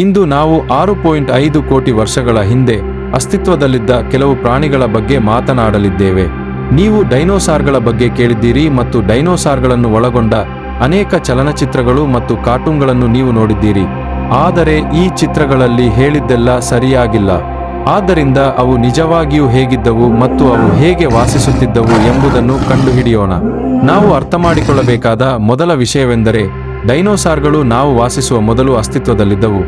ಇಂದು ನಾವು ಆರು ಪಾಯಿಂಟ್ ಐದು ಕೋಟಿ ವರ್ಷಗಳ ಹಿಂದೆ ಅಸ್ತಿತ್ವದಲ್ಲಿದ್ದ ಕೆಲವು ಪ್ರಾಣಿಗಳ ಬಗ್ಗೆ ಮಾತನಾಡಲಿದ್ದೇವೆ. ನೀವು ಡೈನೋಸಾರ್ಗಳ ಬಗ್ಗೆ ಕೇಳಿದ್ದೀರಿ ಮತ್ತು ಡೈನೋಸಾರ್ಗಳನ್ನು ಒಳಗೊಂಡ ಅನೇಕ ಚಲನಚಿತ್ರಗಳು ಮತ್ತು ಕಾರ್ಟೂನ್ಗಳನ್ನು ನೀವು ನೋಡಿದ್ದೀರಿ. ಆದರೆ ಈ ಚಿತ್ರಗಳಲ್ಲಿ ಹೇಳಿದ್ದೆಲ್ಲ ಸರಿಯಾಗಿಲ್ಲ. ಆದ್ದರಿಂದ ಅವು ನಿಜವಾಗಿಯೂ ಹೇಗಿದ್ದವು ಮತ್ತು ಅವು ಹೇಗೆ ವಾಸಿಸುತ್ತಿದ್ದವು ಎಂಬುದನ್ನು ಕಂಡುಹಿಡಿಯೋಣ. ನಾವು ಅರ್ಥ ಮಾಡಿಕೊಳ್ಳಬೇಕಾದ ಮೊದಲ ವಿಷಯವೆಂದರೆ ಡೈನೋಸಾರ್ಗಳು ನಾವು ವಾಸಿಸುವ ಮೊದಲು ಅಸ್ತಿತ್ವದಲ್ಲಿದ್ದವು.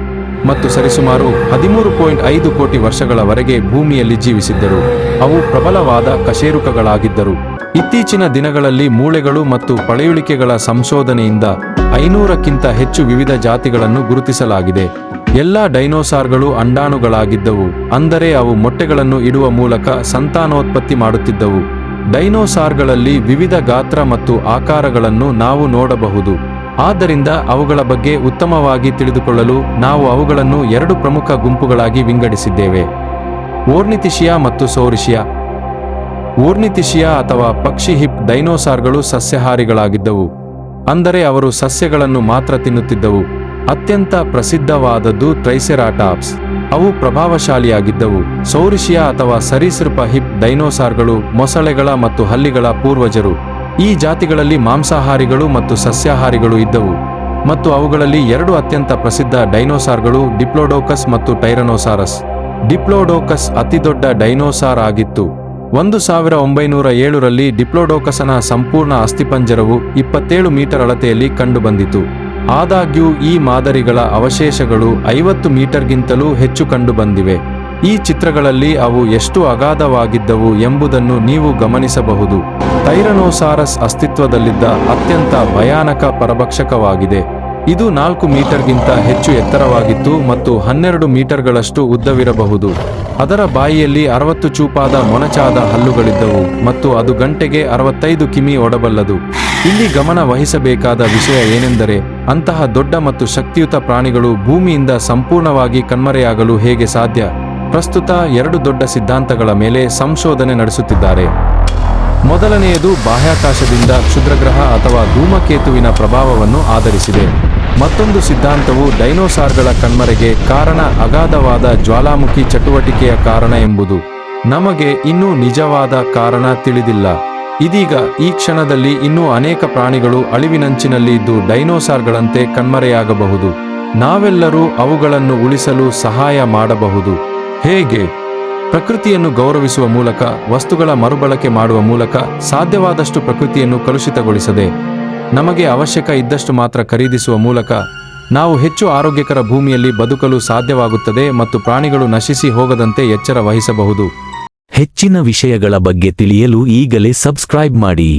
ಮತ್ತು ಸರಿಸುಮಾರು ಹದಿಮೂರು ಪಾಯಿಂಟ್ ಐದು ಕೋಟಿ ವರ್ಷಗಳವರೆಗೆ ಭೂಮಿಯಲ್ಲಿ ಜೀವಿಸಿದ್ದರು. ಅವು ಪ್ರಬಲವಾದ ಕಶೇರುಕಗಳಾಗಿದ್ದರು. ಇತ್ತೀಚಿನ ದಿನಗಳಲ್ಲಿ ಮೂಳೆಗಳು ಮತ್ತು ಪಳೆಯುಳಿಕೆಗಳ ಸಂಶೋಧನೆಯಿಂದ ಐನೂರಕ್ಕಿಂತ ಹೆಚ್ಚು ವಿವಿಧ ಜಾತಿಗಳನ್ನು ಗುರುತಿಸಲಾಗಿದೆ. ಎಲ್ಲಾ ಡೈನೋಸಾರ್ಗಳು ಅಂಡಾಣುಗಳಾಗಿದ್ದವು, ಅಂದರೆ ಅವು ಮೊಟ್ಟೆಗಳನ್ನು ಇಡುವ ಮೂಲಕ ಸಂತಾನೋತ್ಪತ್ತಿ ಮಾಡುತ್ತಿದ್ದವು. ಡೈನೋಸಾರ್ಗಳಲ್ಲಿ ವಿವಿಧ ಗಾತ್ರ ಮತ್ತು ಆಕಾರಗಳನ್ನು ನಾವು ನೋಡಬಹುದು. ಆದ್ದರಿಂದ ಅವುಗಳ ಬಗ್ಗೆ ಉತ್ತಮವಾಗಿ ತಿಳಿದುಕೊಳ್ಳಲು ನಾವು ಅವುಗಳನ್ನು ಎರಡು ಪ್ರಮುಖ ಗುಂಪುಗಳಾಗಿ ವಿಂಗಡಿಸಿದ್ದೇವೆ. ಓರ್ನಿತಿಶಿಯಾ ಮತ್ತು ಸೌರಿಶಿಯಾ ಓರ್ನಿತಿಶಿಯಾ ಅಥವಾ ಪಕ್ಷಿ ಹಿಪ್ ಡೈನೋಸಾರ್ಗಳು ಸಸ್ಯಹಾರಿಗಳಾಗಿದ್ದವು. ಅಂದರೆ ಅವರು ಸಸ್ಯಗಳನ್ನು ಮಾತ್ರ ತಿನ್ನುತ್ತಿದ್ದವು. ಅತ್ಯಂತ ಪ್ರಸಿದ್ಧವಾದದ್ದು ಟ್ರೈಸೆರಾಟಾಪ್ಸ್. ಅವು ಪ್ರಭಾವಶಾಲಿಯಾಗಿದ್ದವು. ಸೌರಿಶಿಯಾ ಅಥವಾ ಸರೀಸೃಪ ಹಿಪ್ ಡೈನೋಸಾರ್ಗಳು ಮೊಸಳೆಗಳ ಮತ್ತು ಹಲ್ಲಿಗಳ ಪೂರ್ವಜರು. ಈ ಜಾತಿಗಳಲ್ಲಿ ಮಾಂಸಾಹಾರಿಗಳು ಮತ್ತು ಸಸ್ಯಾಹಾರಿಗಳು ಇದ್ದವು ಮತ್ತು ಅವುಗಳಲ್ಲಿ ಎರಡು ಅತ್ಯಂತ ಪ್ರಸಿದ್ಧ ಡೈನೋಸಾರ್ಗಳು ಡಿಪ್ಲೋಡೋಕಸ್ ಮತ್ತು ಟೈರನೋಸಾರಸ್. ಡಿಪ್ಲೋಡೋಕಸ್ ಅತಿದೊಡ್ಡ ಡೈನೋಸಾರ್ ಆಗಿತ್ತು. ಒಂದು ಸಾವಿರ ಒಂಬೈನೂರ ಏಳರಲ್ಲಿ ಡಿಪ್ಲೋಡೋಕಸನ ಸಂಪೂರ್ಣ ಅಸ್ಥಿಪಂಜರವು ಇಪ್ಪತ್ತೇಳು ಮೀಟರ್ ಅಳತೆಯಲ್ಲಿ ಕಂಡುಬಂದಿತು. ಆದಾಗ್ಯೂ ಈ ಮಾದರಿಗಳ ಅವಶೇಷಗಳು ಐವತ್ತು ಮೀಟರ್ಗಿಂತಲೂ ಹೆಚ್ಚು ಕಂಡುಬಂದಿವೆ. ಈ ಚಿತ್ರಗಳಲ್ಲಿ ಅವು ಎಷ್ಟು ಅಗಾಧವಾಗಿದ್ದವು ಎಂಬುದನ್ನು ನೀವು ಗಮನಿಸಬಹುದು. ಟೈರನೋಸಾರಸ್ ಅಸ್ತಿತ್ವದಲ್ಲಿದ್ದ ಅತ್ಯಂತ ಭಯಾನಕ ಪರಭಕ್ಷಕವಾಗಿದೆ. ಇದು ನಾಲ್ಕು ಮೀಟರ್ಗಿಂತ ಹೆಚ್ಚು ಎತ್ತರವಾಗಿತ್ತು ಮತ್ತು ಹನ್ನೆರಡು ಮೀಟರ್ಗಳಷ್ಟು ಉದ್ದವಿರಬಹುದು. ಅದರ ಬಾಯಿಯಲ್ಲಿ ಅರವತ್ತು ಚೂಪಾದ ಮೊನಚಾದ ಹಲ್ಲುಗಳಿದ್ದವು ಮತ್ತು ಅದು ಗಂಟೆಗೆ ಅರವತ್ತೈದು ಕಿಮಿ ಒಡಬಲ್ಲದು. ಇಲ್ಲಿ ಗಮನ ವಹಿಸಬೇಕಾದ ವಿಷಯ ಏನೆಂದರೆ, ಅಂತಹ ದೊಡ್ಡ ಮತ್ತು ಶಕ್ತಿಯುತ ಪ್ರಾಣಿಗಳು ಭೂಮಿಯಿಂದ ಸಂಪೂರ್ಣವಾಗಿ ಕಣ್ಮರೆಯಾಗಲು ಹೇಗೆ ಸಾಧ್ಯ? ಪ್ರಸ್ತುತ ಎರಡು ದೊಡ್ಡ ಸಿದ್ಧಾಂತಗಳ ಮೇಲೆ ಸಂಶೋಧನೆ ನಡೆಸುತ್ತಿದ್ದಾರೆ. ಮೊದಲನೆಯದು ಬಾಹ್ಯಾಕಾಶದಿಂದ ಕ್ಷುದ್ರಗ್ರಹ ಅಥವಾ ಧೂಮಕೇತುವಿನ ಪ್ರಭಾವವನ್ನು ಆಧರಿಸಿದೆ. ಮತ್ತೊಂದು ಸಿದ್ಧಾಂತವು ಡೈನೋಸಾರ್ಗಳ ಕಣ್ಮರೆಗೆ ಕಾರಣ ಅಗಾಧವಾದ ಜ್ವಾಲಾಮುಖಿ ಚಟುವಟಿಕೆಯ ಕಾರಣ ಎಂಬುದು. ನಮಗೆ ಇನ್ನೂ ನಿಜವಾದ ಕಾರಣ ತಿಳಿದಿಲ್ಲ. ಇದೀಗ ಈ ಕ್ಷಣದಲ್ಲಿ ಇನ್ನೂ ಅನೇಕ ಪ್ರಾಣಿಗಳು ಅಳಿವಿನಂಚಿನಲ್ಲಿ ಇದ್ದು ಡೈನೋಸಾರ್ಗಳಂತೆ ಕಣ್ಮರೆಯಾಗಬಹುದು. ನಾವೆಲ್ಲರೂ ಅವುಗಳನ್ನು ಉಳಿಸಲು ಸಹಾಯ ಮಾಡಬಹುದು. ಹೇಗೆ? ಪ್ರಕೃತಿಯನ್ನು ಗೌರವಿಸುವ ಮೂಲಕ, ವಸ್ತುಗಳ ಮರುಬಳಕೆ ಮಾಡುವ ಮೂಲಕ ಸಾಧ್ಯವಾದಷ್ಟು ಪ್ರಕೃತಿಯನ್ನು ಕಲುಷಿತಗೊಳಿಸದೆ, ನಮಗೆ ಅವಶ್ಯಕ ಇದ್ದಷ್ಟು ಮಾತ್ರ ಖರೀದಿಸುವ ಮೂಲಕ ನಾವು ಹೆಚ್ಚು ಆರೋಗ್ಯಕರ ಭೂಮಿಯಲ್ಲಿ ಬದುಕಲು ಸಾಧ್ಯವಾಗುತ್ತದೆ ಮತ್ತು ಪ್ರಾಣಿಗಳು ನಶಿಸಿ ಹೋಗದಂತೆ ಎಚ್ಚರ ವಹಿಸಬಹುದು. ಹೆಚ್ಚಿನ ವಿಷಯಗಳ ಬಗ್ಗೆ ತಿಳಿಯಲು ಈಗಲೇ ಸಬ್ಸ್ಕ್ರೈಬ್ ಮಾಡಿ.